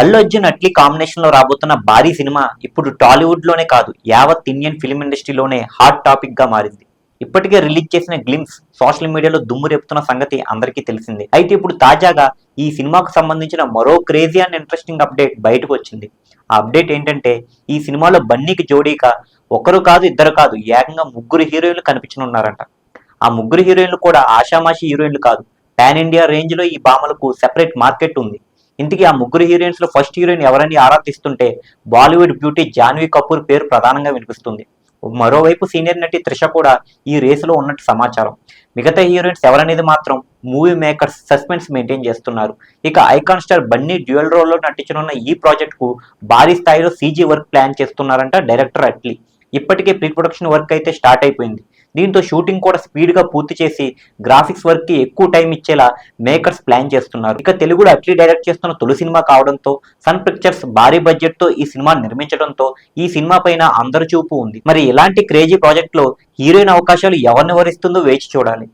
అల్లు అర్జున్ అట్లీ కాంబినేషన్లో రాబోతున్న భారీ సినిమా ఇప్పుడు టాలీవుడ్లోనే కాదు యావత్ ఇండియన్ ఫిల్మ్ ఇండస్ట్రీలోనే హాట్ టాపిక్గా మారింది. ఇప్పటికే రిలీజ్ చేసిన గ్లిమ్స్ సోషల్ మీడియాలో దుమ్ము రేపుతున్న సంగతి అందరికీ తెలిసింది. అయితే ఇప్పుడు తాజాగా ఈ సినిమాకు సంబంధించిన మరో క్రేజీ అండ్ ఇంట్రెస్టింగ్ అప్డేట్ బయటకు వచ్చింది. ఆ అప్డేట్ ఏంటంటే ఈ సినిమాలో బన్నీకి జోడీగా ఒకరు కాదు ఇద్దరు కాదు ఏకంగా ముగ్గురు హీరోయిన్లు కనిపించనున్నారంట. ఆ ముగ్గురు హీరోయిన్లు కూడా ఆషామాషి హీరోయిన్లు కాదు. పాన్ ఇండియా రేంజ్లో ఈ భామలకు సెపరేట్ మార్కెట్ ఉంది. ఇంతకీ ఆ ముగ్గురు హీరోయిన్స్లో ఫస్ట్ హీరోయిన్ ఎవరని ఆరాధిస్తుంటే బాలీవుడ్ బ్యూటీ జాన్వీ కపూర్ పేరు ప్రధానంగా వినిపిస్తుంది. మరోవైపు సీనియర్ నటి త్రిష కూడా ఈ రేసులో ఉన్నట్టు సమాచారం. మిగతా హీరోయిన్స్ ఎవరనేది మాత్రం మూవీ మేకర్స్ సస్పెన్స్ మెయింటైన్ చేస్తున్నారు. ఇక ఐకాన్ స్టార్ బన్నీ డ్యూయల్ రోల్లో నటించనున్న ఈ ప్రాజెక్ట్కు భారీ స్థాయిలో సీజీ వర్క్ ప్లాన్ చేస్తున్నారంట డైరెక్టర్ అట్లీ. ఇప్పటికే ప్రీ ప్రొడక్షన్ వర్క్ అయితే స్టార్ట్ అయిపోయింది. దీంతో షూటింగ్ కూడా స్పీడ్గా పూర్తి చేసి గ్రాఫిక్స్ వర్క్కి ఎక్కువ టైం ఇచ్చేలా మేకర్స్ ప్లాన్ చేస్తున్నారు. ఇక తెలుగులో అట్లీ డైరెక్ట్ చేస్తున్న తొలి సినిమా కావడంతో సన్ పిక్చర్స్ భారీ బడ్జెట్తో ఈ సినిమా నిర్మించడంతో ఈ సినిమా పైన అందరి చూపు ఉంది. మరి ఇలాంటి క్రేజీ ప్రాజెక్ట్లో హీరోయిన్ అవకాశాలు ఎవరిని వరిస్తుందో వేచి చూడాలి.